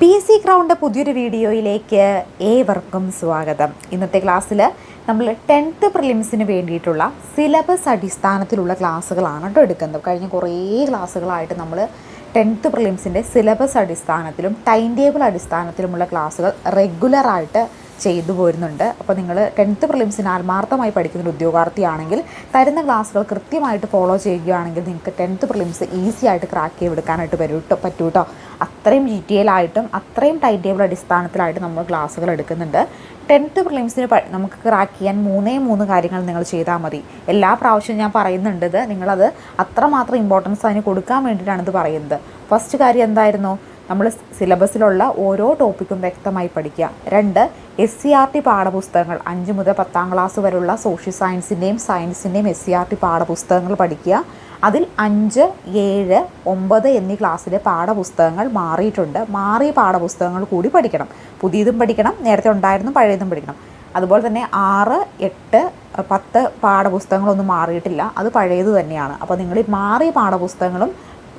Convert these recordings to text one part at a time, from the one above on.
P S C crowned പുതിയൊരു വീഡിയോയിലേക്ക് ഏവർക്കും സ്വാഗതം. ഇന്നത്തെ ക്ലാസ്സിൽ നമ്മൾ ടെൻത്ത് പ്രിലിംസിന് വേണ്ടിയിട്ടുള്ള സിലബസ് അടിസ്ഥാനത്തിലുള്ള ക്ലാസ്സുകളാണ് കേട്ടോ എടുക്കുന്നത്. കഴിഞ്ഞ കുറേ ക്ലാസ്സുകളായിട്ട് നമ്മൾ ടെൻത്ത് പ്രിലിംസിന്റെ സിലബസ് അടിസ്ഥാനത്തിലും ടൈം ടേബിൾ അടിസ്ഥാനത്തിലുമുള്ള ക്ലാസ്സുകൾ റെഗുലറായിട്ട് ചെയ്തു പോരുന്നുണ്ട്. അപ്പോൾ നിങ്ങൾ ടെൻത്ത് പ്രിലിംസിന് ആത്മാർത്ഥമായി പഠിക്കുന്ന ഒരു ഉദ്യോഗാർത്ഥിയാണെങ്കിൽ തരുന്ന ക്ലാസ്സുകൾ കൃത്യമായിട്ട് ഫോളോ ചെയ്യുകയാണെങ്കിൽ നിങ്ങൾക്ക് ടെൻത്ത് പ്രിലിംസ് ഈസി ആയിട്ട് ക്രാക്ക് ചെയ്തെടുക്കാനായിട്ട് വരും കേട്ടോ പറ്റൂ കേട്ടോ അത്രയും ഡീറ്റെയിൽ ആയിട്ടും അത്രയും ടൈം ടേബിൾ അടിസ്ഥാനത്തിലായിട്ട് നമ്മൾ ക്ലാസ്സുകൾ എടുക്കുന്നുണ്ട്. ടെൻത്ത് പ്രിലിംസിന് നമുക്ക് ക്രാക്ക് ചെയ്യാൻ മൂന്നേ മൂന്ന് കാര്യങ്ങൾ നിങ്ങൾ ചെയ്താൽ മതി. എല്ലാ പ്രാവശ്യവും ഞാൻ പറയുന്നുണ്ട് ഇത്. നിങ്ങളത് അത്രമാത്രം ഇമ്പോർട്ടൻസ് അതിന് കൊടുക്കാൻ വേണ്ടിയിട്ടാണ് ഇത് പറയുന്നത്. ഫസ്റ്റ് കാര്യം എന്തായിരുന്നു? നമ്മൾ സിലബസിലുള്ള ഓരോ ടോപ്പിക്കും വ്യക്തമായി പഠിക്കുക. രണ്ട് എസ് സി ആർ ടി പാഠപുസ്തകങ്ങൾ. അഞ്ച് മുതൽ പത്താം ക്ലാസ് വരെയുള്ള സോഷ്യൽ സയൻസിന്റെയും സയൻസിന്റെയും എസ് സി ആർ ടി പാഠപുസ്തകങ്ങൾ പഠിക്കുക. അതിൽ അഞ്ച് ഏഴ് ഒമ്പത് എന്നീ ക്ലാസ്സിലെ പാഠപുസ്തകങ്ങൾ മാറിയിട്ടുണ്ട്. മാറിയ പാഠപുസ്തകങ്ങൾ കൂടി പഠിക്കണം. പുതിയതും പഠിക്കണം. നേരത്തെ ഉണ്ടായിരുന്നു പഴയതും പഠിക്കണം. അതുപോലെ തന്നെ ആറ് എട്ട് പത്ത് പാഠപുസ്തകങ്ങളൊന്നും മാറിയിട്ടില്ല. അത് പഴയത് തന്നെയാണ്. അപ്പോൾ നിങ്ങൾ മാറിയ പാഠപുസ്തകങ്ങളും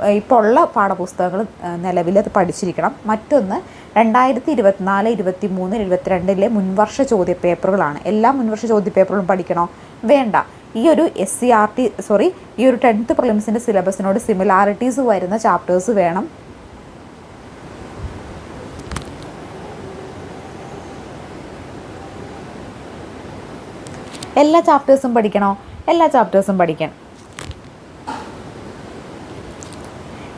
ഇപ്പോൾ ഉള്ള പാഠപുസ്തകങ്ങൾ നിലവിൽ അത് പഠിച്ചിരിക്കണം. മറ്റൊന്ന് രണ്ടായിരത്തി ഇരുപത്തിനാല് ഇരുപത്തി മൂന്ന് ഇരുപത്തിരണ്ടിലെ മുൻവർഷ ചോദ്യപേപ്പറുകളാണ്. എല്ലാ മുൻവർഷ ചോദ്യപേപ്പറുകളും പഠിക്കണോ? വേണ്ട. ഈ ഒരു S C R T sorry ഈ ഒരു ടെൻത്ത് പ്രിലിംസിന്റെ സിലബസിനോട് സിമിലാരിറ്റീസ് വരുന്ന ചാപ്റ്റേഴ്സ് വേണം. എല്ലാ ചാപ്റ്റേഴ്സും പഠിക്കണോ? എല്ലാ ചാപ്റ്റേഴ്സും പഠിക്കണം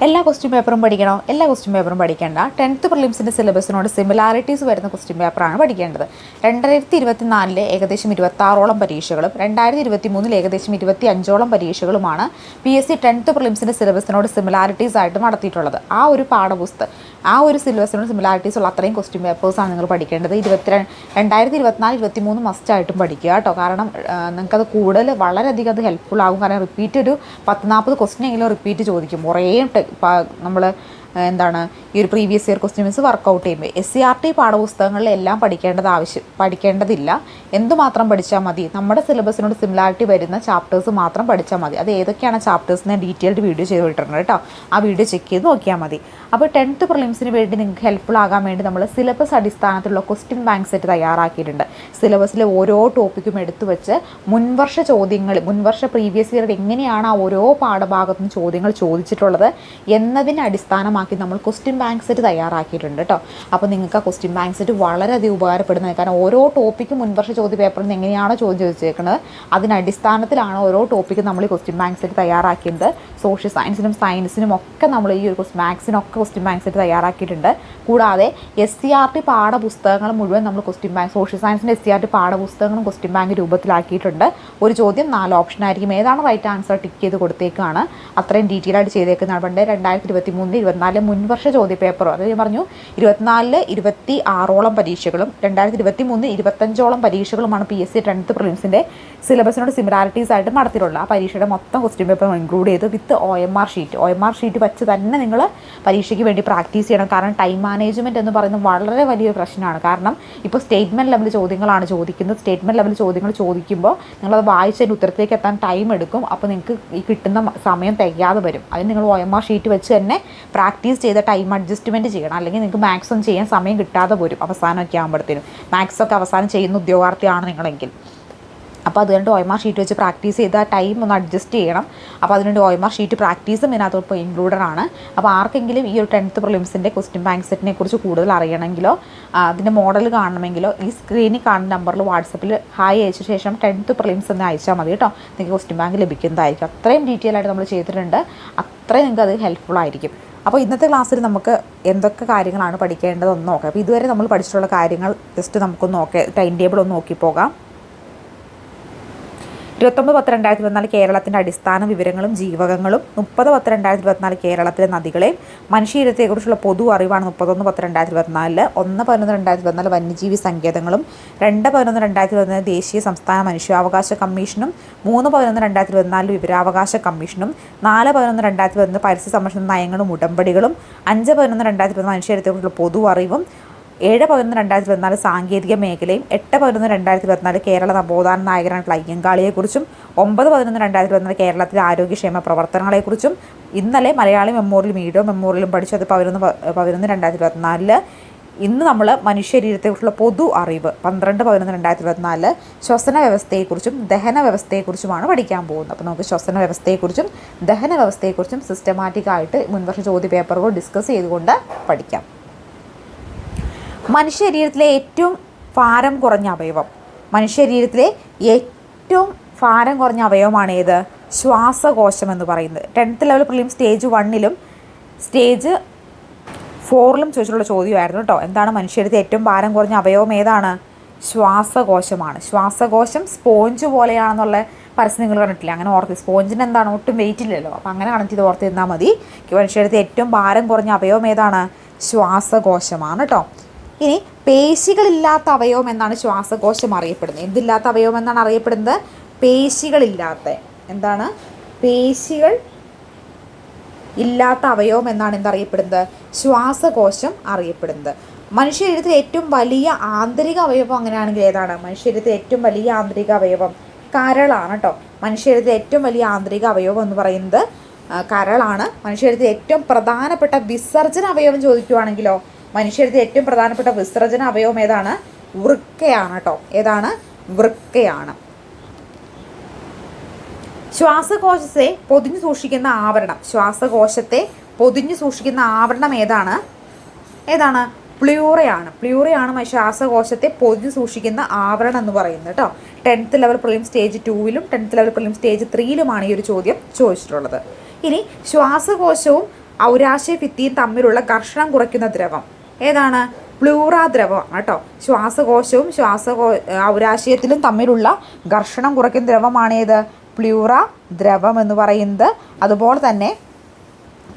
എല്ലാ ക്വസ്റ്റ്യൻ പേപ്പറും പഠിക്കണോ. എല്ലാ ക്വസ്റ്റ്യൻ പേപ്പറും പഠിക്കേണ്ട. ടെൻത്ത് പ്രിലിംസിന്റെ സിലബസിനോട് സിമിലാരിറ്റീസ് വരുന്ന ക്വസ്റ്റ്യൻ പേപ്പറാണ് പഠിക്കേണ്ടത്. രണ്ടായിരത്തി ഇരുപത്തി നാലിലെ ഏകദേശം ഇരുപത്താറോളം പരീക്ഷകളും രണ്ടായിരത്തി ഇരുപത്തി മൂന്നിൽ ഏകദേശം ഇരുപത്തി അഞ്ചോളം പരീക്ഷകളുമാണ് പി എസ് സി ടെൻത്ത് പ്രിലിംസിന്റെ സിലബസിനോട് സിമിലാരിറ്റീസ് ആയിട്ട് നടത്തിയിട്ടുള്ളത്. ആ ഒരു പാഠപുസ്തകം ആ ഒരു സിലബസിനോട് സിമിലാരിറ്റീസ് ഉള്ള അത്രയും ക്വസ്റ്റ്യൻ പേപ്പേഴ്സാണ് നിങ്ങൾ പഠിക്കേണ്ടത്. ഇരുപത്തി രണ്ടായിരത്തി ഇരുപത്തിനാല് ഇരുപത്തി മൂന്ന് മസ്റ്റായിട്ടും പഠിക്കുക കേട്ടോ. കാരണം നിങ്ങൾക്കത് കൂടുതൽ വളരെയധികം അത് ഹെൽപ്ഫുൾ ആകും. കാരണം റിപ്പീറ്റ് ഒരു പത്ത് നാൽപ്പത് ക്വസ്റ്റ്യൻ എങ്കിലും റിപ്പീറ്റ് ചോദിക്കും. കുറേ നമ്മൾ എന്താണ് ഈ ഒരു previous year questions work out ചെയ്യുമ്പോൾ എസ് സി ആർ ടി പാഠപുസ്തകങ്ങളിലെല്ലാം പഠിക്കേണ്ടത് ആവശ്യം പഠിക്കേണ്ടതില്ല. എന്തുമാത്രം പഠിച്ചാൽ മതി? നമ്മുടെ സിലബസിനോട് സിമിലാരിറ്റി വരുന്ന ചാപ്റ്റേഴ്സ് മാത്രം പഠിച്ചാൽ മതി. അത് ഏതൊക്കെയാണ് ചാപ്റ്റേഴ്സ് ഞാൻ ഡീറ്റെയിൽഡ് വീഡിയോ ചെയ്ത് വിട്ടിട്ടുണ്ട് കേട്ടോ. ആ വീഡിയോ ചെക്ക് ചെയ്ത് നോക്കിയാൽ മതി. അപ്പോൾ ടെൻത്ത് പ്രിലിംസിന് വേണ്ടി നിങ്ങൾക്ക് ഹെൽപ്ഫുൾ ആകാൻ വേണ്ടി നമ്മൾ സിലബസ് അടിസ്ഥാനത്തിലുള്ള ക്വസ്റ്റ്യൻ ബാങ്ക് സെറ്റ് തയ്യാറാക്കിയിട്ടുണ്ട്. സിലബസിലെ ഓരോ ടോപ്പിക്കും എടുത്തു വെച്ച് മുൻവർഷ ചോദ്യങ്ങൾ മുൻവർഷ പ്രീവിയസ് ഇയർ എങ്ങനെയാണ് ആ ഓരോ പാഠഭാഗത്തും ചോദ്യങ്ങൾ ചോദിച്ചിട്ടുള്ളത് എന്നതിനെ അടിസ്ഥാനമാക്കി നമ്മൾ ക്വസ്റ്റ്യൻ ബാങ്ക് സെറ്റ് തയ്യാറാക്കിയിട്ടുണ്ട് കേട്ടോ അപ്പോൾ നിങ്ങൾക്ക് ആ ക്വസ്റ്റ്യൻ ബാങ്ക് സെറ്റ് വളരെയധികം ഉപകാരപ്പെടുന്നത് കാരണം ഓരോ ടോപ്പിക്കും മുൻവർഷ ചോദ്യ പേപ്പറിൽ നിന്ന് എങ്ങനെയാണോ ചോദ്യം ചോദിച്ചേക്കുന്നത് അതിനടിസ്ഥാനത്തിലാണ് ഓരോ ടോപ്പിക്കും നമ്മൾ ഈ ക്വസ്റ്റ്യൻ ബാങ്ക് സെറ്റ് തയ്യാറാക്കിയത്. സോഷ്യൽ സയൻസിനും സയൻസിനും ഒക്കെ നമ്മൾ ഈ ഒരു മാത്സിനൊക്കെ ക്വസ്റ്റ്യൻ ബാങ്ക് സെറ്റ് തയ്യാറാക്കിയിട്ടുണ്ട്. കൂടാതെ എസ് സി ആർ ടി പാഠപുസ്തകങ്ങൾ മുഴുവൻ നമ്മൾ ക്വസ്റ്റ്യൻ ബാങ്ക് സോഷ്യൽ സയൻസിന്റെ എസ് സി ആർ ടി പാഠപുസ്തകങ്ങളും ക്വസ്റ്റ്യൻ ബാങ്ക് രൂപത്തിലാക്കിയിട്ടുണ്ട്. ഒരു ചോദ്യം നാല് ഓപ്ഷൻ ആയിരിക്കും. ഏതാണ് റൈറ്റ് ആൻസർ ടിക്ക് ചെയ്ത് കൊടുത്തേക്കാണ്. അത്രയും ഡീറ്റെയിൽ ആയിട്ട് ചെയ്തേക്കുന്നതാണ്. പണ്ട് രണ്ടായിരത്തി ഇരുപത്തി മൂന്നിൽ ഇരുപത്തിനാല് മുൻവർഷ ചോദ്യ പേപ്പറും അത് പറഞ്ഞു ഇരുപത്തിനാലിൽ ഇരുപത്തി ആറോളം പരീക്ഷകളും രണ്ടായിരത്തി ഇരുപത്തി മൂന്ന് ഇരുപത്തഞ്ചോളം പരീക്ഷകളുമാണ് പി എസ് സി ടെൻത്ത് പ്രിലിംസിന്റെ സിലബസിനോട് സിമിലാരിറ്റീസ് ആയിട്ട് നടത്തിയിട്ടുള്ളത്. ആ പരീക്ഷയുടെ മൊത്തം ക്വസ്റ്റ്യൻ പേപ്പർ ഇൻക്ലൂഡ് ചെയ്ത് with O M R sheet O M R sheet വെച്ച് തന്നെ നിങ്ങൾ പരീക്ഷയ്ക്ക് വേണ്ടി പ്രാക്ടീസ് ചെയ്യണം. കാരണം ടൈം മാനേജ്മെന്റ് എന്ന് പറയുന്നത് വളരെ വലിയൊരു പ്രശ്നമാണ്. കാരണം ഇപ്പോൾ സ്റ്റേറ്റ്മെന്റ് ലെവൽ ചോദ്യങ്ങളാണ് ചോദിക്കുന്നത്. സ്റ്റേറ്റ്മെന്റ് ലെവൽ ചോദ്യങ്ങൾ ചോദിക്കുമ്പോൾ നിങ്ങളത് വായിച്ചതിന്റെ ഉത്തരത്തിലേക്ക് എത്താൻ ടൈം എടുക്കും. അപ്പോൾ നിങ്ങൾക്ക് ഈ കിട്ടുന്ന സമയം തികയാതെ വരും. അതിന് നിങ്ങൾ ഒ എം ആർ ഷീറ്റ് വെച്ച് തന്നെ പ്രാക്ടീസ് ചെയ്ത ടൈം അഡ്ജസ്റ്റ്മെന്റ് ചെയ്യണം. അല്ലെങ്കിൽ നിങ്ങൾക്ക് മാത്സ് ഒന്നും ചെയ്യാൻ സമയം കിട്ടാതെ വരും അവസാനമൊക്കെ ആകുമ്പോഴത്തേനും മാത്സ് ഒക്കെ അവസാനം ചെയ്യുന്ന ഉദ്യോഗാർത്ഥിയാണ് നിങ്ങളെങ്കിൽ. അപ്പോൾ അതുകൊണ്ട് ഓയമാർ ഷീറ്റ് വെച്ച് പ്രാക്ടീസ് ചെയ്ത് ടൈം ഒന്ന് അഡ്ജസ്റ്റ് ചെയ്യണം. അപ്പോൾ അതിനുവേണ്ടി ഓയമാർ ഷീറ്റ് പ്രാക്ടീസും ഇതിനകത്ത് ഇപ്പോൾ ഇൻക്ലൂഡഡ് ആണ്. അപ്പോൾ ആർക്കെങ്കിലും ഈ ഒരു ടെൻത്ത് പ്രിലിംസിന്റെ ക്വസ്റ്റ്യൻ ബാങ്ക് സെറ്റിനെ കുറിച്ച് കൂടുതൽ അറിയണമെങ്കിലോ അതിന്റെ മോഡൽ കാണണമെങ്കിലോ ഈ സ്ക്രീനിൽ കാണുന്ന നമ്പറിൽ വാട്സപ്പിൽ ഹായ് അയച്ച ശേഷം ടെൻത്ത് പ്രിലിംസ് എന്ന് അയച്ചാൽ മതി കേട്ടോ. നിങ്ങൾക്ക് ക്വസ്റ്റ്യൻ ബാങ്ക് ലഭിക്കുന്നതായിരിക്കും. അത്രയും ഡീറ്റെയിൽ ആയിട്ട് നമ്മൾ ചെയ്തിട്ടുണ്ട്. അത്രയും നിങ്ങൾക്ക് അത് ഹെൽപ്ഫുൾ ആയിരിക്കും. അപ്പോൾ ഇന്നത്തെ ക്ലാസ്സിൽ നമുക്ക് എന്തൊക്കെ കാര്യങ്ങളാണ് പഠിക്കേണ്ടതെന്ന് നോക്കാം. അപ്പോൾ ഇതുവരെ നമ്മൾ പഠിച്ചിട്ടുള്ള കാര്യങ്ങൾ ജസ്റ്റ് നമുക്കൊന്ന് നോക്കാം ടൈം ടേബിൾ ഒന്ന് നോക്കി പോകാം. ഇരുപത്തൊമ്പത് പത്ത് രണ്ടായിരത്തി ഇരുപത്തിനാല് കേരളത്തിന്റെ അടിസ്ഥാന വിവരങ്ങളും ജീവകങ്ങളും മുപ്പത് പത്ത് രണ്ടായിരത്തി ഇരുപത്തിനാല് കേരളത്തിലെ നദികളെയും മനുഷ്യരത്തെക്കുറിച്ചുള്ള പൊതു അറിവാണ് മുപ്പത്തൊന്ന് പത്ത് രണ്ടായിരത്തി ഇരുപത്തിനാലിൽ. ഒന്ന് പതിനൊന്ന് രണ്ടായിരത്തി ഇരുപത്തിനാല് വന്യജീവി സങ്കേതങ്ങളും രണ്ട് പതിനൊന്ന് രണ്ടായിരത്തി ഇരുപത്തിനാല് ദേശീയ സംസ്ഥാന മനുഷ്യാവകാശ കമ്മീഷനും മൂന്ന് പതിനൊന്ന് രണ്ടായിരത്തി ഇരുപത്തിനാല് വിവരാവകാശ കമ്മീഷനും നാല് പതിനൊന്ന് രണ്ടായിരത്തി ഇരുപത്തിനാല് പരിസ്ഥിതി സംരക്ഷണ നയങ്ങളും ഉടമ്പടികളും അഞ്ച് പതിനൊന്ന് രണ്ടായിരത്തി ഇരുപത്തിനാല് മനുഷ്യരത്തെക്കുറിച്ചുള്ള പൊതു അറിവും ഏഴ് പതിനൊന്ന് രണ്ടായിരത്തി പതിനാല് സാങ്കേതിക മേഖലയും എട്ട് പതിനൊന്ന് രണ്ടായിരത്തി പതിനാല് കേരള നവോത്ഥാന നായകനായിട്ടുള്ള അയ്യങ്കാളിയെക്കുറിച്ചും ഒമ്പത് പതിനൊന്ന് രണ്ടായിരത്തി പതിനാല് കേരളത്തിലെ ആരോഗ്യക്ഷേമ പ്രവർത്തനങ്ങളെക്കുറിച്ചും ഇന്നലെ മലയാളി മെമ്മോറിയൽ മീഡിയോ മെമ്മോറിയലും പഠിച്ചു. അത് പതിനൊന്ന് പതിനൊന്ന് രണ്ടായിരത്തി പതിനാലിൽ ഇന്ന് നമ്മൾ മനുഷ്യരീരത്തെക്കുറിച്ചുള്ള പൊതു അറിവ് പന്ത്രണ്ട് പതിനൊന്ന് രണ്ടായിരത്തി ഇരുപത്തിനാലിൽ ശ്വസന വ്യവസ്ഥയെക്കുറിച്ചും ദഹന വ്യവസ്ഥയെക്കുറിച്ചുമാണ് പഠിക്കാൻ പോകുന്നത്. അപ്പോൾ നമുക്ക് ശ്വസന വ്യവസ്ഥയെക്കുറിച്ചും ദഹന വ്യവസ്ഥയെക്കുറിച്ചും സിസ്റ്റമാറ്റിക്കായിട്ട് മുൻവർഷ ചോദ്യ പേപ്പറുകൾ ഡിസ്കസ് ചെയ്തുകൊണ്ട് പഠിക്കാം. മനുഷ്യ ശരീരത്തിലെ ഏറ്റവും ഭാരം കുറഞ്ഞ അവയവം. മനുഷ്യ ശരീരത്തിലെ ഏറ്റവും ഭാരം കുറഞ്ഞ അവയവമാണ് ഏത്? ശ്വാസകോശം എന്ന് പറയുന്നത്. ടെൻത്ത് ലെവൽ പ്രിലിം സ്റ്റേജ് വണ്ണിലും സ്റ്റേജ് ഫോറിലും ചോദിച്ചിട്ടുള്ള ചോദ്യമായിരുന്നു കേട്ടോ എന്താണ് മനുഷ്യരുടെ ഏറ്റവും ഭാരം കുറഞ്ഞ അവയവം ഏതാണ്? ശ്വാസകോശമാണ്. ശ്വാസകോശം സ്പോഞ്ച് പോലെയാണെന്നുള്ള പരസ്യം നിങ്ങൾ കണ്ടിട്ടില്ല? അങ്ങനെ ഓർത്ത്. സ്പോഞ്ചിന് എന്താണ്? ഒട്ടും വെയിറ്റ് ഇല്ലല്ലോ. അപ്പോൾ അങ്ങനെ കണക്ട് ചെയ്ത് ഓർത്ത് തന്നാൽ മതി. മനുഷ്യരുടെ ഏറ്റവും ഭാരം കുറഞ്ഞ അവയവം ഏതാണ്? ശ്വാസകോശമാണ് കേട്ടോ ഇനി പേശികളില്ലാത്ത അവയവം എന്നാണ് ശ്വാസകോശം അറിയപ്പെടുന്നത്. എന്തില്ലാത്ത അവയവം എന്നാണ് അറിയപ്പെടുന്നത്? പേശികളില്ലാത്ത. എന്താണ്? പേശികൾ ഇല്ലാത്ത അവയവം എന്നാണ് എന്തറിയപ്പെടുന്നത്? ശ്വാസകോശം അറിയപ്പെടുന്നത്. മനുഷ്യ ശരീരത്തിലെ ഏറ്റവും വലിയ ആന്തരിക അവയവം അങ്ങനെയാണെങ്കിൽ ഏതാണ്? മനുഷ്യ ശരീരത്തിലെ ഏറ്റവും വലിയ ആന്തരിക അവയവം കരളാണ് കേട്ടോ മനുഷ്യ ശരീരത്തിലെ ഏറ്റവും വലിയ ആന്തരിക അവയവം എന്ന് പറയുന്നത് കരളാണ്. മനുഷ്യ ശരീരത്തിലെ ഏറ്റവും പ്രധാനപ്പെട്ട വിസർജന അവയവം ചോദിക്കുവാണെങ്കിലോ മനുഷ്യ ശരീരത്തിലെ ഏറ്റവും പ്രധാനപ്പെട്ട വിസർജന അവയവം ഏതാണ്? വൃക്കയാണ് കേട്ടോ ഏതാണ്? വൃക്കയാണ്. ശ്വാസകോശത്തെ പൊതിഞ്ഞു സൂക്ഷിക്കുന്ന ആവരണം. ശ്വാസകോശത്തെ പൊതിഞ്ഞു സൂക്ഷിക്കുന്ന ആവരണം ഏതാണ്? ഏതാണ്? പ്ലൂറയാണ്. പ്ലൂറയാണ് ശ്വാസകോശത്തെ പൊതിഞ്ഞു സൂക്ഷിക്കുന്ന ആവരണം എന്ന് പറയുന്നത് കേട്ടോ ടെൻത്ത് ലെവൽ പ്രിലിം സ്റ്റേജ് ടൂവിലും ടെൻത്ത് ലെവൽ പ്രിലിം സ്റ്റേജ് ത്രീയിലുമാണ് ഈ ഒരു ചോദ്യം ചോദിച്ചിട്ടുള്ളത്. ഇനി ശ്വാസകോശവും ഔരാശയ ഭിത്തിയും തമ്മിലുള്ള ഘർഷണം കുറയ്ക്കുന്ന ദ്രവം. ഏതാണ്? പ്ലൂറ ദ്രവമാണ് കേട്ടോ. ശ്വാസകോശവും ശ്വാസകോ ഔരാശയത്തിലും തമ്മിലുള്ള ഘർഷണം കുറയ്ക്കുന്ന ദ്രവമാണ് ഏത്? പ്ലൂറ ദ്രവം എന്ന് പറയുന്നത്. അതുപോലെ തന്നെ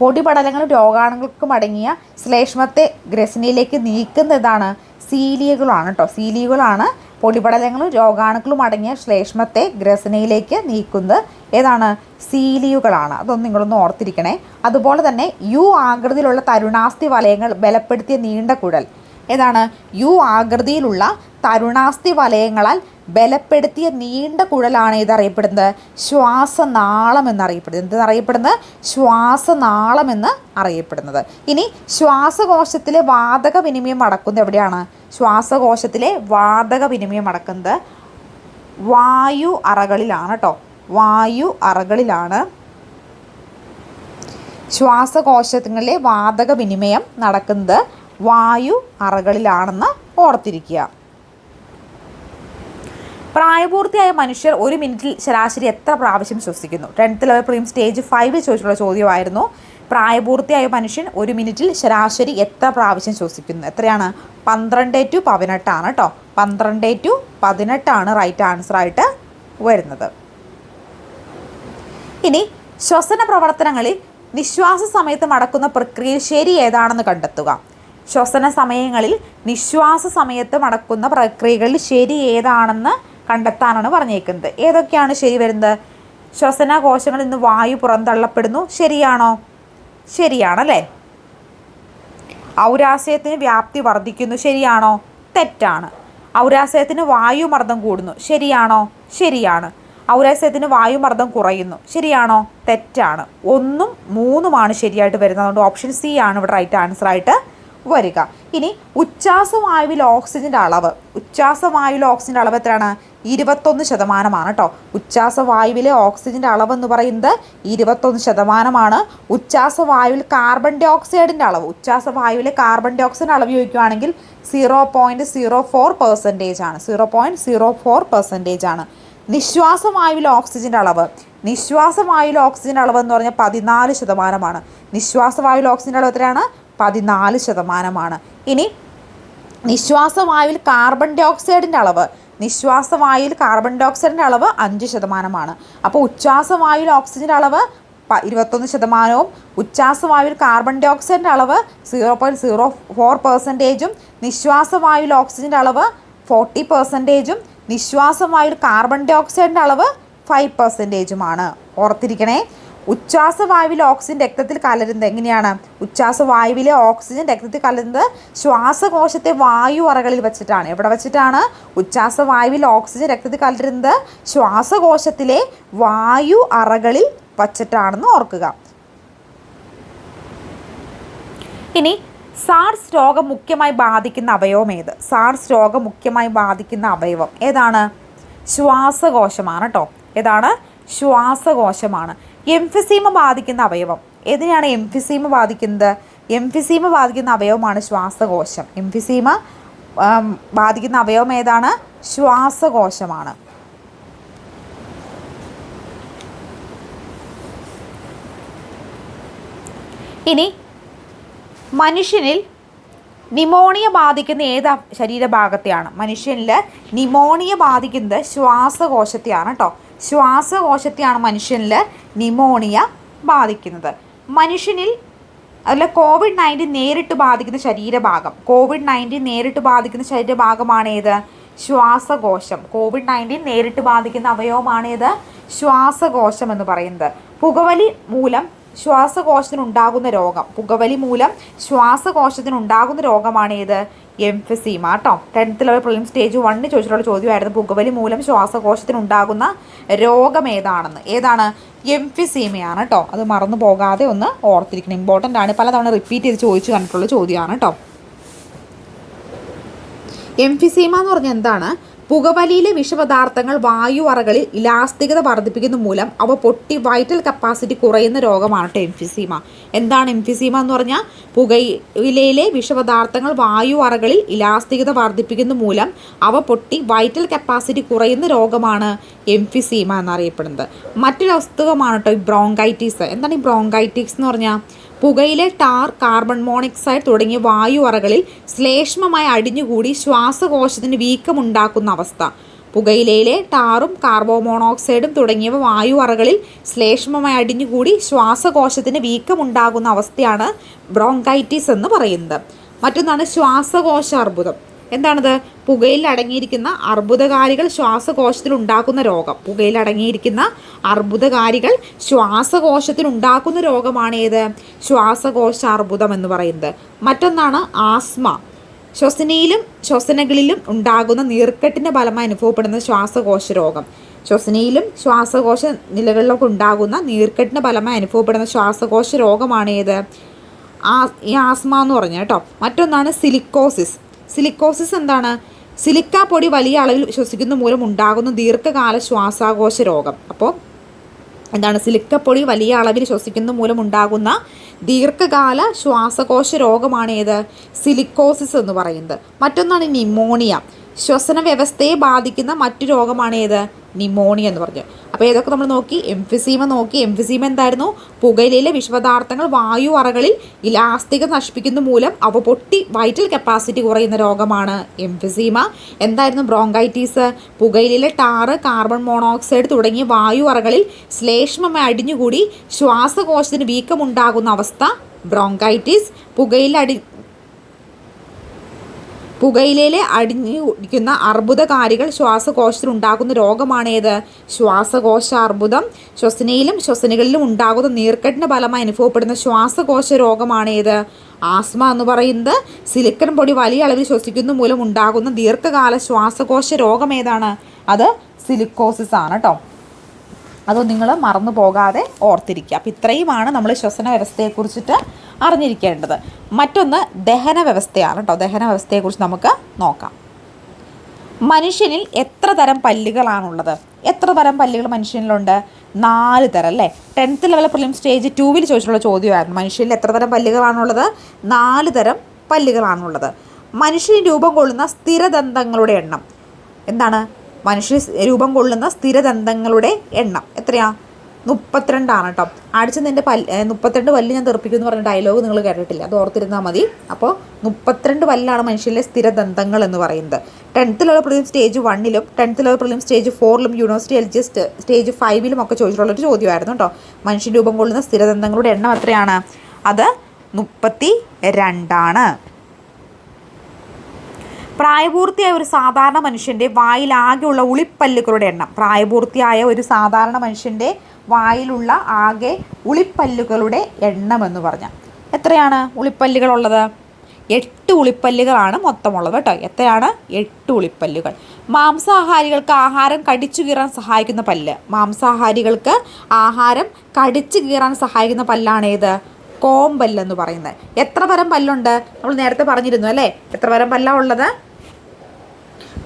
പൊടിപടലങ്ങളും രോഗാണുങ്ങൾക്കും അടങ്ങിയ ശ്ലേഷ്മത്തെ ഗ്രസനിയിലേക്ക് നീക്കുന്നതാണ് സീലിയകളാണ് കേട്ടോ. സീലിയകളാണ് പൊടിപടലങ്ങളും രോഗാണുക്കളും അടങ്ങിയ ശ്ലേഷ്മത്തെ ഗ്രസനയിലേക്ക് നീക്കുന്നത് ഏതാണ്? സീലിയുകളാണ്. അതൊന്നും നിങ്ങളൊന്ന് ഓർത്തിരിക്കണേ. അതുപോലെ തന്നെ യു ആകൃതിയിലുള്ള തരുണാസ്ഥി വലയങ്ങൾ ബലപ്പെടുത്തിയ നീണ്ട കുഴൽ. ഏതാണ്? യു ആകൃതിയിലുള്ള തരുണാസ്ഥി വലയങ്ങളാൽ ബലപ്പെടുത്തിയ നീണ്ട കുഴലാണ് ഇതറിയപ്പെടുന്നത്. ശ്വാസനാളം എന്നറിയപ്പെടുന്നത്. എന്തെന്നറിയപ്പെടുന്നത്? ശ്വാസനാളം എന്ന് അറിയപ്പെടുന്നത്. ഇനി ശ്വാസകോശത്തിലെ വാതക വിനിമയം അടക്കുന്നത് എവിടെയാണ്? ശ്വാസകോശത്തിലെ വാതക വിനിമയം അടക്കുന്നത് വായു അറകളിലാണ് കേട്ടോ. വായു അറകളിലാണ്. ശ്വാസകോശങ്ങളിലെ വാതക വിനിമയം നടക്കുന്നത് വായു അറകളിലാണെന്ന് ഓർത്തിരിക്കുക. പ്രായപൂർത്തിയായ മനുഷ്യർ ഒരു മിനിറ്റിൽ ശരാശരി എത്ര പ്രാവശ്യം ശ്വസിക്കുന്നു? ടെൻത്ത് ലെവൽ പ്രീം സ്റ്റേജ് ഫൈവിൽ ചോദിച്ചിട്ടുള്ള ചോദ്യമായിരുന്നു. പ്രായപൂർത്തിയായ മനുഷ്യൻ ഒരു മിനിറ്റിൽ ശരാശരി എത്ര പ്രാവശ്യം ശ്വസിക്കുന്നു? എത്രയാണ്? പന്ത്രണ്ട് ടു പതിനെട്ടാണ് കേട്ടോ പന്ത്രണ്ട് ടു പതിനെട്ടാണ് റൈറ്റ് ആൻസർ ആയിട്ട് വരുന്നത്. ഇനി ശ്വസന പ്രവർത്തനങ്ങളിൽ നിശ്വാസ സമയത്ത് നടക്കുന്ന പ്രക്രിയ ശരി ഏതാണെന്ന് കണ്ടെത്തുക. ശ്വസന സമയങ്ങളിൽ നിശ്വാസ സമയത്ത് നടക്കുന്ന പ്രക്രിയകളിൽ ശരി ഏതാണെന്ന് കണ്ടെത്താനാണ് പറഞ്ഞേക്കുന്നത്. ഏതൊക്കെയാണ് ശരി വരുന്നത്? ശ്വസന കോശങ്ങളിൽ നിന്ന് വായു പുറന്തള്ളപ്പെടുന്നു. ശരിയാണോ? ശരിയാണല്ലേ? ഔരാശയത്തിന് വ്യാപ്തി വർദ്ധിക്കുന്നു. ശരിയാണോ? തെറ്റാണ്. ഔരാശയത്തിന് വായുമർദ്ദം കൂടുന്നു. ശരിയാണോ? ശരിയാണ്. ഔരാശയത്തിന് വായുമർദ്ദം കുറയുന്നു. ശരിയാണോ? തെറ്റാണ്. ഒന്നും മൂന്നുമാണ് ശരിയായിട്ട് വരുന്നത്. അതുകൊണ്ട് ഓപ്ഷൻ സി ആണ് ഇവിടെ റൈറ്റ് ആൻസർ ആയിട്ട് വരിക. ഇനി ഉച്ഛ്വാസവായുവിൽ ഓക്സിജന്റെ അളവ്. ഉച്ഛ്വാസവായുവിലെ ഓക്സിജന്റെ അളവ് എത്രയാണ്? ഇരുപത്തൊന്ന് ശതമാനമാണ് കേട്ടോ ഉച്ഛ്വാസവായുവിലെ ഓക്സിജന്റെ അളവ് എന്ന് പറയുന്നത് ഇരുപത്തൊന്ന് ശതമാനമാണ്. ഉച്ഛ്വാസവായുവിൽ കാർബൺ ഡൈ ഓക്സൈഡിന്റെ അളവ്. ഉച്ഛ്വാസവായുവിലെ കാർബൺ ഡൈ ഓക്സൈഡിന്റെ അളവ് ചോദിക്കുകയാണെങ്കിൽ zero point zero four percentage ആണ്. Zero point zero four percentage ആണ്. നിശ്വാസവായുവിലെ ഓക്സിജന്റെ അളവ്. നിശ്വാസവായുവിലെ ഓക്സിജന്റെ അളവ് എന്ന് പറഞ്ഞാൽ പതിനാല് ശതമാനമാണ്. നിശ്വാസവായുവിലെ ഓക്സിജന്റെ അളവ് എത്രയാണ്? പതിനാല് ശതമാനമാണ്. ഇനി നിശ്വാസവായുവിൽ കാർബൺ ഡൈ ഓക്സൈഡിന്റെ അളവ്. നിശ്വാസവായുവിൽ കാർബൺ ഡൈ ഓക്സൈഡിന്റെ അളവ് അഞ്ച് ശതമാനമാണ്. അപ്പോൾ ഉച്ഛ്വാസവായുവിൽ ഓക്സിജന്റെ അളവ് പ ഇരുപത്തൊന്ന് ശതമാനവും ഉച്ഛ്വാസവായുവിൽ കാർബൺ ഡൈ ഓക്സൈഡിന്റെ അളവ് സീറോ പോയിന്റ് സീറോ ഫോർ പെർസെന്റേജും നിശ്വാസവായുവിൽ ഓക്സിജന്റെ അളവ് ഫോർട്ടി പെർസെന്റേജും നിശ്വാസവായുവിൽ കാർബൺ ഡൈ ഓക്സൈഡിന്റെ അളവ് ഫൈവ് പെർസെന്റേജുമാണ് ഓർത്തിരിക്കണേ? ഉച്ഛ്വാസവായുവിലെ ഓക്സിജൻ രക്തത്തിൽ കലരുന്നത് എങ്ങനെയാണ്? ഉച്ഛ്വാസവായുവിലെ ഓക്സിജൻ രക്തത്തിൽ കലരുന്നത് ശ്വാസകോശത്തെ വായു അറകളിൽ വെച്ചിട്ടാണ്. എവിടെ വെച്ചിട്ടാണ്? ഉച്ഛ്വാസവായുവിൽ ഓക്സിജൻ രക്തത്തിൽ കലരുന്നത് ശ്വാസകോശത്തിലെ വായു അറകളിൽ വച്ചിട്ടാണെന്ന് ഓർക്കുക. ഇനി സാർസ് രോഗം മുഖ്യമായി ബാധിക്കുന്ന അവയവം ഏത്? സാർസ് രോഗം മുഖ്യമായി ബാധിക്കുന്ന അവയവം ഏതാണ്? ശ്വാസകോശമാണ് കേട്ടോ ഏതാണ്? ശ്വാസകോശമാണ്. എംഫിസീമ ബാധിക്കുന്ന അവയവം. എതിനാണ് എംഫിസീമ ബാധിക്കുന്നത്? എംഫിസീമ ബാധിക്കുന്ന അവയവമാണ് ശ്വാസകോശം. എംഫിസീമ ബാധിക്കുന്ന അവയവം ഏതാണ്? ശ്വാസകോശമാണ്. ഇനി മനുഷ്യനിൽ നിമോണിയ ബാധിക്കുന്ന ഏത് ശരീരഭാഗത്തെയാണ്? മനുഷ്യനിൽ നിമോണിയ ബാധിക്കുന്നത് ശ്വാസകോശത്തെയാണ് കേട്ടോ ശ്വാസകോശത്തെയാണ് മനുഷ്യനിൽ നിമോണിയ ബാധിക്കുന്നത്. മനുഷ്യനിൽ അതിൽ കോവിഡ് നയന്റീൻ നേരിട്ട് ബാധിക്കുന്ന ശരീരഭാഗം. കോവിഡ് നയന്റീൻ നേരിട്ട് ബാധിക്കുന്ന ശരീരഭാഗമാണ് ഏത്? ശ്വാസകോശം. കോവിഡ് നയന്റീൻ നേരിട്ട് ബാധിക്കുന്ന അവയവമാണ് ഏത്? ശ്വാസകോശം എന്ന് പറയുന്നത്. പുകവലി മൂലം ശ്വാസകോശത്തിനുണ്ടാകുന്ന രോഗം. പുകവലി മൂലം ശ്വാസകോശത്തിനുണ്ടാകുന്ന രോഗമാണ് ഏത്? എംഫസീമ. കേട്ടോ ടെൻത്ത് ലെവൽ പ്രിലിം സ്റ്റേജ് വണ്ണിൽ ചോദിച്ചിട്ടുള്ള ചോദ്യമായിരുന്നു. പുകവലി മൂലം ശ്വാസകോശത്തിനുണ്ടാകുന്ന രോഗം ഏതാണെന്ന്. ഏതാണ്? എംഫിസീമയാണ് കേട്ടോ അത് മറന്നു പോകാതെ ഒന്ന് ഓർത്തിരിക്കണം. ഇമ്പോർട്ടന്റ് ആണ്. പലതവണ റിപ്പീറ്റ് ചെയ്ത് ചോദിച്ചു കണ്ടിട്ടുള്ള ചോദ്യമാണ് കേട്ടോ എംഫിസീമ എന്ന് പറഞ്ഞാൽ എന്താണ്? പുകവലിയിലെ വിഷപദാർത്ഥങ്ങൾ വായു അറകളിൽ ഇലാസ്തികത വർദ്ധിപ്പിക്കുന്ന മൂലം അവ പൊട്ടി വൈറ്റൽ കപ്പാസിറ്റി കുറയുന്ന രോഗമാണ് കേട്ടോ എംഫിസീമ എന്താണ് എംഫിസീമ എന്ന് പറഞ്ഞാൽ പുകയിലയിലെ വിഷപദാർത്ഥങ്ങൾ വായു അറകളിൽ ഇലാസ്തികത വർദ്ധിപ്പിക്കുന്ന മൂലം അവ പൊട്ടി വൈറ്റൽ കപ്പാസിറ്റി കുറയുന്ന രോഗമാണ് എംഫിസീമ എന്നറിയപ്പെടുന്നത്. മറ്റൊരു അസുഖമാണ് കേട്ടോ ഈ ബ്രോങ്കൈറ്റീസ്. എന്താണ് ഈ ബ്രോങ്കൈറ്റീസ് എന്ന് പറഞ്ഞാൽ? പുകയിലെ ടാർ കാർബൺ മോണോക്സൈഡ് തുടങ്ങിയ വായു അറകളിൽ ശ്ലേഷ്മമായി അടിഞ്ഞുകൂടി ശ്വാസകോശത്തിന് വീക്കമുണ്ടാക്കുന്ന അവസ്ഥ. പുകയിലയിലെ ടാറും കാർബോ മോണോക്സൈഡും തുടങ്ങിയവ വായു അറകളിൽ ശ്ലേഷ്മമായി അടിഞ്ഞുകൂടി ശ്വാസകോശത്തിന് വീക്കമുണ്ടാകുന്ന അവസ്ഥയാണ് ബ്രോങ്കൈറ്റിസ് എന്ന് പറയുന്നത്. മറ്റൊന്നാണ് ശ്വാസകോശ അർബുദം എന്താണത്? പുകയിൽ അടങ്ങിയിരിക്കുന്ന അർബുദകാരികൾ ശ്വാസകോശത്തിൽ ഉണ്ടാക്കുന്ന രോഗം. പുകയിൽ അടങ്ങിയിരിക്കുന്ന അർബുദകാരികൾ ശ്വാസകോശത്തിൽ ഉണ്ടാക്കുന്ന രോഗമാണ് ഏത് ശ്വാസകോശ അർബുദം എന്ന് പറയുന്നത്. മറ്റൊന്നാണ് ആസ്മ. ശ്വസനയിലും ശ്വസനകളിലും ഉണ്ടാകുന്ന നീർക്കെട്ടിന്റെ ഫലമായി അനുഭവപ്പെടുന്ന ശ്വാസകോശ രോഗം. ശ്വസനയിലും ശ്വാസകോശ നിലകളിലൊക്കെ ഉണ്ടാകുന്ന നീർക്കെട്ടിന്റെ ഫലമായി അനുഭവപ്പെടുന്ന ശ്വാസകോശ രോഗമാണ് ഏത് ആ ഈ ആസ്മ എന്ന് പറഞ്ഞ കേട്ടോ. മറ്റൊന്നാണ് സിലിക്കോസിസ്. സിലിക്കോസിസ് എന്താണ്? സിലിക്ക പൊടി വലിയ അളവിൽ ശ്വസിക്കുന്ന മൂലം ഉണ്ടാകുന്ന ദീർഘകാല ശ്വാസാകോശ രോഗം. അപ്പോൾ എന്താണ്? സിലിക്കപ്പൊടി വലിയ അളവിൽ ശ്വസിക്കുന്ന മൂലം ഉണ്ടാകുന്ന ദീർഘകാല ശ്വാസകോശ രോഗമാണ് ഏത്? സിലിക്കോസിസ് എന്ന് പറയുന്നത്. മറ്റൊന്നാണ് നിമോണിയ. ശ്വസന വ്യവസ്ഥയെ ബാധിക്കുന്ന മറ്റു രോഗമാണ് ഏത്? നിമോണിയ എന്ന് പറഞ്ഞു. അപ്പോൾ ഇതൊക്കെ നമ്മൾ നോക്കി എംഫിസീമ നോക്കി. എംഫിസീമ എന്തായിരുന്നു? പുകയിലയിലെ വിഷപദാർത്ഥങ്ങൾ വായു അറകളിൽ ഇലാസ്തിക നശിപ്പിക്കുന്ന മൂലം അവ പൊട്ടി വൈറ്റൽ കപ്പാസിറ്റി കുറയുന്ന രോഗമാണ് എംഫിസീമ. എന്തായിരുന്നു ബ്രോങ്കൈറ്റീസ്? പുകയിലയിലെ ടാറ് കാർബൺ മോണോക്സൈഡ് തുടങ്ങിയ വായു അറകളിൽ ശ്ലേഷ്മമായി അടിഞ്ഞുകൂടി ശ്വാസകോശത്തിന് വീക്കമുണ്ടാകുന്ന അവസ്ഥ ബ്രോങ്കൈറ്റിസ്. പുകയില പുകയിലയിലെ അടിഞ്ഞിരിക്കുന്ന അർബുദകാരികൾ ശ്വാസകോശത്തിൽ ഉണ്ടാകുന്ന രോഗമാണ് ഏത് ശ്വാസകോശ അർബുദം. ശ്വസനയിലും ശ്വസനകളിലും ഉണ്ടാകുന്ന നീർക്കെട്ടിന് ഫലമായി അനുഭവപ്പെടുന്ന ശ്വാസകോശ രോഗമാണ് ഏത് ആസ്മ എന്ന് പറയുന്നത് സിലിക്കൺ പൊടി വലിയ അളവിൽ ശ്വസിക്കുന്ന മൂലം ഉണ്ടാകുന്ന ദീർഘകാല ശ്വാസകോശ രോഗം ഏതാണ്? അത് സിലിക്കോസിസ് ആണ് കേട്ടോ അത് നിങ്ങൾ മറന്നു പോകാതെ ഓർത്തിരിക്കുക. അപ്പം ഇത്രയുമാണ് നമ്മൾ ശ്വസന വ്യവസ്ഥയെക്കുറിച്ചിട്ട് അറിഞ്ഞിരിക്കേണ്ടത്. മറ്റൊന്ന് ദഹന വ്യവസ്ഥയാണ് കേട്ടോ ദഹന വ്യവസ്ഥയെക്കുറിച്ച് നമുക്ക് നോക്കാം. മനുഷ്യനിൽ എത്ര തരം പല്ലുകളാണുള്ളത്? എത്ര തരം പല്ലുകൾ മനുഷ്യനിലുണ്ട്? നാല് തരം അല്ലേ? ടെൻത്ത് ലെവൽ പ്രിലിം സ്റ്റേജ് ടൂവിൽ ചോദിച്ചിട്ടുള്ള ചോദ്യമായിരുന്നു. മനുഷ്യനിൽ എത്ര തരം പല്ലുകളാണുള്ളത്? നാല് തരം പല്ലുകളാണുള്ളത്. മനുഷ്യന് രൂപം കൊള്ളുന്ന സ്ഥിരദന്തങ്ങളുടെ എണ്ണം. എന്താണ്? മനുഷ്യ രൂപം കൊള്ളുന്ന സ്ഥിരദന്തങ്ങളുടെ എണ്ണം. എത്രയാ? മുപ്പത്തിരണ്ടാണ് കേട്ടോ നിന്റെ പല്ല് മുപ്പത്തിരണ്ട് പല്ല് ഞാൻ തെറിപ്പിക്കും എന്ന് പറഞ്ഞ ഡയലോഗ് നിങ്ങൾ കേട്ടിട്ടില്ല. അത് ഓർത്തിരുന്നാൽ മതി. അപ്പോൾ മുപ്പത്തിരണ്ട് പല്ലാണ് മനുഷ്യരിലെ സ്ഥിരദന്തങ്ങൾ എന്ന് പറയുന്നത്. ടെൻത്ത് ലെവൽ പ്രിലിം സ്റ്റേജ് വണ്ണിലും ടെൻത്ത് ലെവൽ പ്രിലിം സ്റ്റേജ് ഫോറിലും യൂണിവേഴ്സിറ്റി എൽ ജി സ്റ്റേജ് ഫൈവിലും ഒക്കെ ചോദിച്ചിട്ടുള്ളൊരു ചോദ്യമായിരുന്നു കേട്ടോ മനുഷ്യ രൂപം കൊള്ളുന്ന സ്ഥിരദന്തങ്ങളുടെ എണ്ണം എത്രയാണ്? അത് മുപ്പത്തി രണ്ടാണ് പ്രായപൂർത്തിയായ ഒരു സാധാരണ മനുഷ്യന്റെ വായിലാകെയുള്ള ഉളിപ്പല്ലുകളുടെ എണ്ണം. പ്രായപൂർത്തിയായ ഒരു സാധാരണ മനുഷ്യന്റെ വായിലുള്ള ആകെ ഉളിപ്പല്ലുകളുടെ എണ്ണം എന്ന് പറഞ്ഞാൽ എത്രയാണ് ഉളിപ്പല്ലുകളുള്ളത്? എട്ട് ഉളിപ്പല്ലുകളാണ് മൊത്തമുള്ളത് കേട്ടോ. എത്രയാണ്? എട്ട് ഉളിപ്പല്ലുകൾ. മാംസാഹാരികൾക്ക് ആഹാരം കടിച്ചു കീറാൻ സഹായിക്കുന്ന പല്ല്. മാംസാഹാരികൾക്ക് ആഹാരം കടിച്ചു കീറാൻ സഹായിക്കുന്ന പല്ലാണ് ഏത്? കോമ്പല്ല് എന്ന് പറയുന്നത് എത്ര തരം പല്ലുണ്ട്? നമ്മൾ നേരത്തെ പറഞ്ഞിരുന്നു അല്ലേ? എത്ര തരം പല്ലാണ് ഉള്ളത്?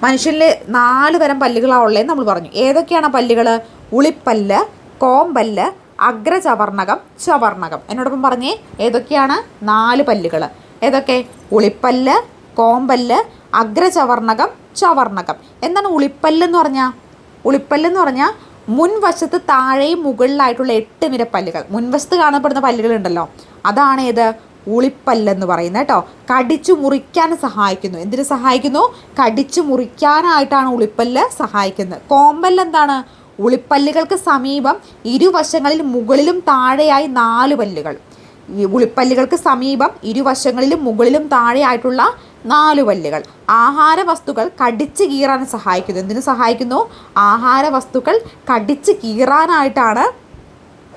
മനുഷ്യനിൽ നാല് തരം പല്ലുകളാണ് ഉള്ളതെന്ന് നമ്മൾ പറഞ്ഞു. ഏതൊക്കെയാണ് പല്ലുകൾ ഉളിപ്പല്ല് കോമ്പല്ല് അഗ്രചവർണകം ചവർണകം. എന്നോടൊപ്പം പറഞ്ഞേ ഏതൊക്കെയാണ്? നാല് പല്ലുകൾ ഏതൊക്കെ? ഉളിപ്പല്ല് കോമ്പല്ല് അഗ്രചവർണകം ചവർണകം. എന്താണ് ഉളിപ്പല്ല് എന്ന് പറഞ്ഞാൽ ഉളിപ്പല്ല് എന്ന് പറഞ്ഞാൽ മുൻവശത്ത് താഴെയും മുകളിലായിട്ടുള്ള എട്ട് നിര പല്ലുകൾ. മുൻവശത്ത് കാണപ്പെടുന്ന പല്ലുകളുണ്ടല്ലോ. അതാണ് ഏത്? ഉളിപ്പല്ലെന്ന് പറയുന്നത് കേട്ടോ. കടിച്ചു മുറിക്കാൻ സഹായിക്കുന്നു. എന്തിനു സഹായിക്കുന്നു? കടിച്ചു മുറിക്കാനായിട്ടാണ് ഉളിപ്പല്ല് സഹായിക്കുന്നത്. കോമ്പല്ല് എന്താണ്? ഉളിപ്പല്ലുകൾക്ക് സമീപം ഇരുവശങ്ങളിൽ മുകളിലും താഴെയായി നാല് പല്ലുകൾ. ഈ ഉളിപ്പല്ലുകൾക്ക് സമീപം ഇരുവശങ്ങളിലും മുകളിലും താഴെയായിട്ടുള്ള നാല് പല്ലുകൾ. ആഹാര വസ്തുക്കൾ കടിച്ചു കീറാൻ സഹായിക്കുന്നു. എന്തിനു സഹായിക്കുന്നു? ആഹാര വസ്തുക്കൾ കടിച്ച് കീറാനായിട്ടാണ്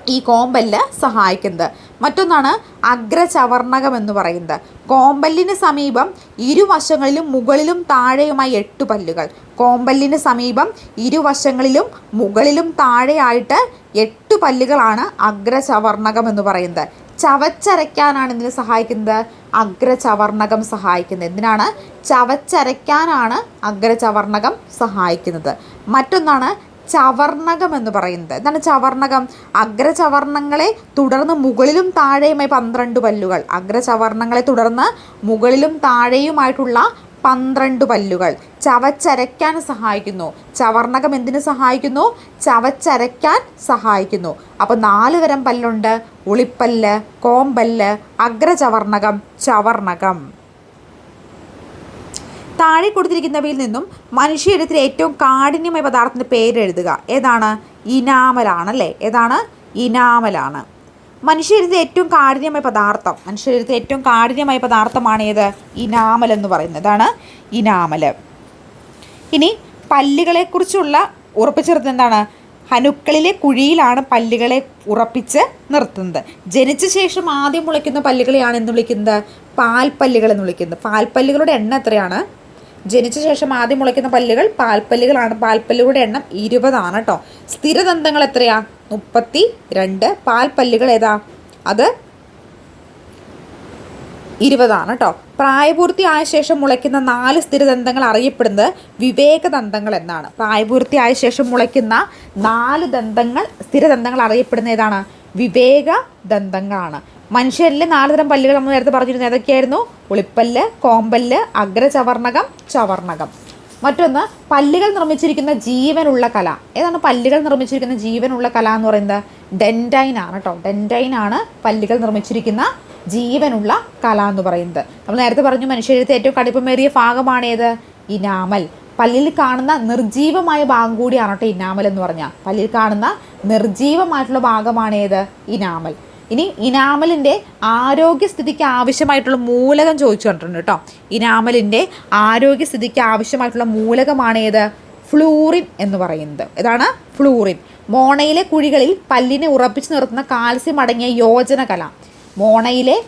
ഈ കോമ്പല്ല് സഹായിക്കുന്നത്. മറ്റൊന്നാണ് അഗ്രചവർണകം എന്ന് പറയുന്നത്. കോമ്പല്ലിന് സമീപം ഇരുവശങ്ങളിലും മുകളിലും താഴെയുമായി എട്ട് പല്ലുകൾ. കോമ്പല്ലിന് സമീപം ഇരുവശങ്ങളിലും മുകളിലും താഴെയായിട്ട് എട്ട് പല്ലുകളാണ് അഗ്രചവർണകം എന്ന് പറയുന്നത്. ചവച്ചരയ്ക്കാനാണ് ഇതിന് സഹായിക്കുന്നത്. അഗ്രചവർണകം സഹായിക്കുന്നത്. എന്തിനാണ്? ചവച്ചരയ്ക്കാനാണ് അഗ്രചവർണകം സഹായിക്കുന്നത്. മറ്റൊന്നാണ് ചവർണകം എന്ന് പറയുന്നത്. എന്താണ് ചവർണകം? അഗ്രചവർണങ്ങളെ തുടർന്ന് മുകളിലും താഴെയുമായി പന്ത്രണ്ട് പല്ലുകൾ. അഗ്രചവർണങ്ങളെ തുടർന്ന് മുകളിലും താഴെയുമായിട്ടുള്ള പന്ത്രണ്ട് പല്ലുകൾ. ചവച്ചരയ്ക്കാൻ സഹായിക്കുന്നു. ചവർണകം എന്തിനു സഹായിക്കുന്നു? ചവച്ചരയ്ക്കാൻ സഹായിക്കുന്നു. അപ്പോൾ നാല് തരം പല്ലുണ്ട്. ഉളിപ്പല്ല് കോമ്പല്ല് അഗ്രചവർണകം ചവർണകം. താഴെ കൊടുത്തിരിക്കുന്നവയിൽ നിന്നും മനുഷ്യരത്തിൽ ഏറ്റവും കാഠിന്യമായ പദാർത്ഥത്തിന്റെ പേര് എഴുതുക. ഏതാണ്? ഇനാമലാണ് അല്ലേ ഏതാണ്? ഇനാമലാണ്. മനുഷ്യരിലെ ഏറ്റവും കാഠിന്യമായ പദാർത്ഥം മനുഷ്യരിലെ ഏറ്റവും കാഠിന്യമായ പദാർത്ഥമാണ് ഏത്? ഇനാമൽ എന്ന് പറയുന്നത്. അതാണ് ഇനാമൽ. ഇനി പല്ലുകളെക്കുറിച്ചുള്ള ഉറപ്പിച്ചിരുന്നത് എന്താണ്? ഹനുക്കളിലെ കുഴിയിലാണ് പല്ലുകളെ ഉറപ്പിച്ച് നിർത്തുന്നത്. ജനിച്ച ശേഷം ആദ്യം മുളയ്ക്കുന്ന പല്ലുകളെയാണ് എന്ന് വിളിക്കുന്നത്? പാൽപ്പല്ലുകൾ എന്ന് വിളിക്കുന്നത്. പാൽപ്പല്ലുകളുടെ എണ്ണം എത്രയാണ്? ജനിച്ച ശേഷം ആദ്യം മുളയ്ക്കുന്ന പല്ലുകൾ പാൽപ്പല്ലുകളാണ്. പാൽപ്പല്ലുകളുടെ എണ്ണം ഇരുപതാണ് കേട്ടോ സ്ഥിരദന്തങ്ങൾ എത്രയാ? മുപ്പത്തി രണ്ട് പാൽപ്പല്ലുകൾ ഏതാ? അത് ഇരുപതാണ് കേട്ടോ പ്രായപൂർത്തിയായ ശേഷം മുളയ്ക്കുന്ന നാല് സ്ഥിരദന്തങ്ങൾ അറിയപ്പെടുന്നത് വിവേകദന്തങ്ങൾ എന്നാണ്. പ്രായപൂർത്തിയായ ശേഷം മുളയ്ക്കുന്ന നാല് ദന്തങ്ങൾ സ്ഥിരദന്തങ്ങൾ അറിയപ്പെടുന്ന ഏതാണ്? വിവേക ദന്തങ്ങളാണ് മനുഷ്യരിൽ നാല് തരം പല്ലുകൾ നമ്മൾ നേരത്തെ പറഞ്ഞിരുന്നു. ഏതൊക്കെയായിരുന്നു? ഉളിപ്പല്ല് കോമ്പല്ല് അഗ്രചവർണകം ചവർണകം. മറ്റൊന്ന് പല്ലുകൾ നിർമ്മിച്ചിരിക്കുന്ന ജീവനുള്ള കല. ഏതാണ് പല്ലുകൾ നിർമ്മിച്ചിരിക്കുന്ന ജീവനുള്ള കല എന്ന് പറയുന്നത്? ഡെന്റൈൻ ആണ് കേട്ടോ ഡെന്റൈൻ ആണ് പല്ലുകൾ നിർമ്മിച്ചിരിക്കുന്ന ജീവനുള്ള കല എന്ന് പറയുന്നത്. നമ്മൾ നേരത്തെ പറഞ്ഞു മനുഷ്യരത്തെ ഏറ്റവും കടുപ്പമേറിയ ഭാഗമാണ് ഏത്? ഇനാമൽ. പല്ലിൽ കാണുന്ന നിർജീവമായ ഭാഗം കൂടിയാണ് കേട്ടോ ഇനാമൽ എന്ന് പറഞ്ഞാൽ പല്ലിൽ കാണുന്ന നിർജീവമായിട്ടുള്ള ഭാഗമാണ് ഏത്? ഇനാമൽ. ഇനി ഇനാമലിന്റെ ആരോഗ്യസ്ഥിതിക്ക് ആവശ്യമായിട്ടുള്ള മൂലകം ചോദിച്ചു കണ്ടിട്ടുണ്ട് കേട്ടോ. ഇനാമലിന്റെ ആരോഗ്യസ്ഥിതിക്ക് ആവശ്യമായിട്ടുള്ള മൂലകമാണ് ഏത്? ഫ്ലൂറിൻ എന്ന് പറയുന്നത്. ഇതാണ് ഫ്ലൂറിൻ. മോണയിലെ കുഴികളിൽ പല്ലിനെ ഉറപ്പിച്ച് നിർത്തുന്ന കാൽസ്യം അടങ്ങിയ യോജന കല മോണയിലെ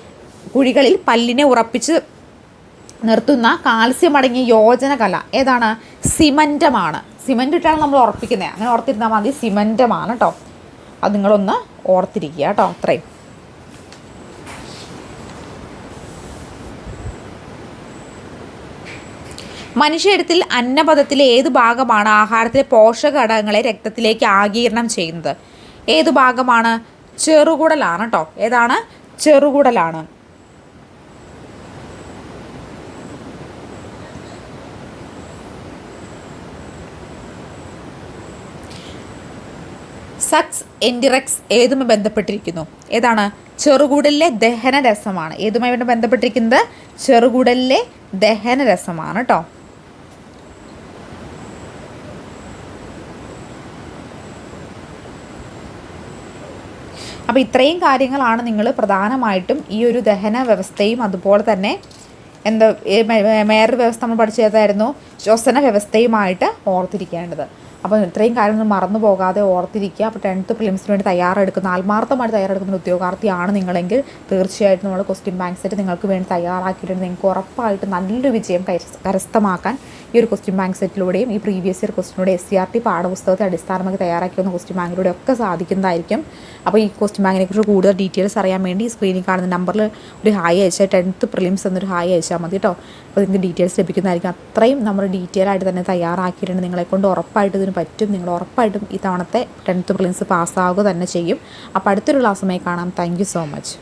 കുഴികളിൽ പല്ലിനെ ഉറപ്പിച്ച് നിർത്തുന്ന കാൽസ്യം അടങ്ങിയ യോജന കല ഏതാണ്? സിമന്റമാണ് സിമന്റ് ഇട്ടാണ് നമ്മൾ ഉറപ്പിക്കുന്നത്. അങ്ങനെ ഓർത്തിരുന്നാൽ മതി സിമന്റമാണ് കേട്ടോ അത് നിങ്ങളൊന്ന് ഓർത്തിരിക്കുക കേട്ടോ അത്രയും. മനുഷ്യരത്തിൽ അന്നപഥത്തിലെ ഏത് ഭാഗമാണ് ആഹാരത്തിലെ പോഷക ഘടകങ്ങളെ രക്തത്തിലേക്ക് ആഗീരണം ചെയ്യുന്നത്? ഏത് ഭാഗമാണ്? ചെറുകുടലാണ് കേട്ടോ ഏതാണ്? ചെറുകുടലാണ്. സക്സ് എൻഡിറക്സ് ഏതുമായി ബന്ധപ്പെട്ടിരിക്കുന്നു? ഏതാണ്? ചെറുകൂടലിലെ ദഹന രസമാണ്. ഏതുമായി ബന്ധപ്പെട്ടിരിക്കുന്നത്? ചെറുകൂടലിലെ ദഹന രസമാണ് കേട്ടോ അപ്പോൾ ഇത്രയും കാര്യങ്ങളാണ് നിങ്ങൾ പ്രധാനമായിട്ടും ഈ ഒരു ദഹന വ്യവസ്ഥയും അതുപോലെ തന്നെ എന്താ മേയർ വ്യവസ്ഥ നമ്മൾ പഠിച്ചതായിരുന്നു. ശ്വസന വ്യവസ്ഥയുമായിട്ട് ഓർത്തിരിക്കേണ്ടത്. അപ്പോൾ ഇത്രയും കാര്യങ്ങൾ മറന്നു പോകാതെ ഓർത്തിരിക്കുക. അപ്പോൾ ടെൻത്ത് പ്രിലിംസിന് വേണ്ടി തയ്യാറെടുക്കുന്ന ആത്മാർത്ഥമായിട്ട് തയ്യാറെടുക്കുന്ന ഉദ്യോഗാർത്ഥിയാണ് നിങ്ങളെങ്കിൽ തീർച്ചയായിട്ടും നമ്മൾ ക്വസ്റ്റ്യൻ ബാങ്ക് സെറ്റ് നിങ്ങൾക്ക് വേണ്ടി തയ്യാറാക്കിയിട്ടുണ്ട്. നിങ്ങൾക്ക് ഉറപ്പായിട്ട് നല്ലൊരു വിജയം കരസ്ഥമാക്കാൻ ഈ ഒരു ക്വസ്റ്റ്യൻ ബാങ്ക് സെറ്റിലൂടെയും ഈ പ്രീവിയസ് ഇയർ ക്വസ്റ്റിനൂടെ എസ് സി ആർ ടി പാഠപുസ്തകത്തെ അടിസ്ഥാനമാക്കി തയ്യാറാക്കി ക്വസ്റ്റ്യൻ ബാങ്കിലൂടെ ഒക്കെ സാധിക്കുന്നതായിരിക്കും. അപ്പോൾ ഈ ക്വസ്റ്റ്യൻ ബാങ്കിനെ കുറിച്ച് കൂടുതൽ ഡീറ്റെയിൽസ് അറിയാൻ വേണ്ടി സ്ക്രീനിൽ കാണുന്ന നമ്പറിൽ ഒരു ഹായ് അയച്ചാൽ ടെൻത്ത് പ്രിലിംസ് എന്നൊരു ഹായ് അയച്ചാൽ മതി കേട്ടോ അപ്പോൾ നിങ്ങൾക്ക് ഡീറ്റെയിൽസ് ലഭിക്കുന്നതായിരിക്കും. അത്രയും നമ്മൾ ഡീറ്റെയിൽ ആയിട്ട് തന്നെ തയ്യാറാക്കിയിട്ടുണ്ട്. നിങ്ങളെ കൊണ്ട് ഉറപ്പായിട്ട് ഇതിന് പറ്റും. നിങ്ങൾ ഉറപ്പായിട്ടും ഈ തവണത്തെ ടെൻത്ത് പ്രിലിംസ് പാസ്സാവുക തന്നെ ചെയ്യും. അപ്പോൾ അടുത്തൊരു ക്ലാസ്സുമായി കാണാം. Thank so much